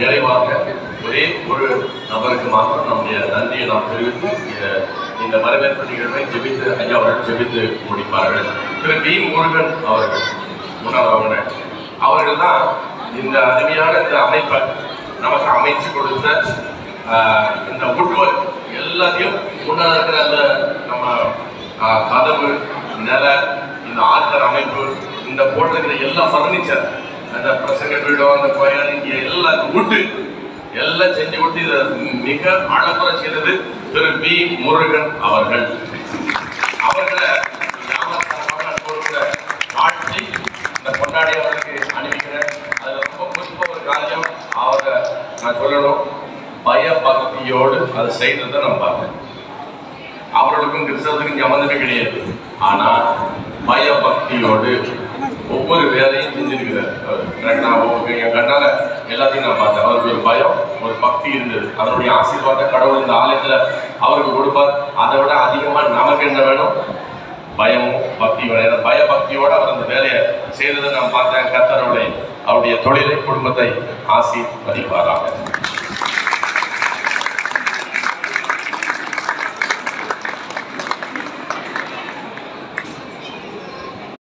நிறைவாக ஒரே ஒரு நபருக்கு மாத்திரம் நம்முடைய நன்றியை நாம் தெரிவித்து இந்த- வரவேற்பு நிகழ்வை ஜெபித்து ஐயா அவர்கள் ஜெபித்து முடிப்பார்கள். திரு வி முருகன் அவர்கள் முன்னாள் அவங்க அவர்கள் தான் இந்த அருமையான இந்த அமைப்பை நமக்கு அமைச்சு கொடுத்த ஆஹ், இந்த உட்வொர்க் எல்லாத்தையும் முன்னாடி இருக்கிற அந்த நம்ம கதவு நில இந்த ஆத்தர் அமைப்பு இந்த போட்டிருக்கிற எல்லா ஃபர்னிச்சர் அந்த பிரசங்க பீடம் அந்த கோயில் இங்கே எல்லா விட்டு எல்லாம் செஞ்சு விட்டு இதை மிக அழகுற செய்தது திரு பி முருகன் அவர்கள். அவர்களை ஞாபகத்தனமாக இந்த கொண்டாடி அவருக்கு அணிவிக்கிறேன். அது ரொம்ப புஷ்ப ஒரு காரியம். அவரை நான் சொல்லணும் பயபக்தியோடு அதை செய்ததை நான் பார்த்தேன். அவர்களுக்கும் கிறிஸ்தவத்துக்கும் சம்மந்தமே கிடையாது. ஆனால் பயபக்தியோடு ஒவ்வொரு வேலையும் செஞ்சிருக்கிறார் அவர். நான் என் கண்ணால எல்லாத்தையும் நான் பார்த்தேன். அவருக்கு ஒரு பயம் ஒரு பக்தி இருந்தது. அதனுடைய ஆசீர்வாத கடவுள் இந்த ஆலயத்துல அவருக்கு கொடுப்பார். அதை விட அதிகமா நமக்கு என்ன வேணும்? பயமும் பக்தி வேணும். ஏன்னா பயபக்தியோட அவர் அந்த வேலையை செய்ததை நான் பார்த்தேன். கத்தருடைய அவருடைய தொழிலை குடும்பத்தை ஆசி பதிப்பாராக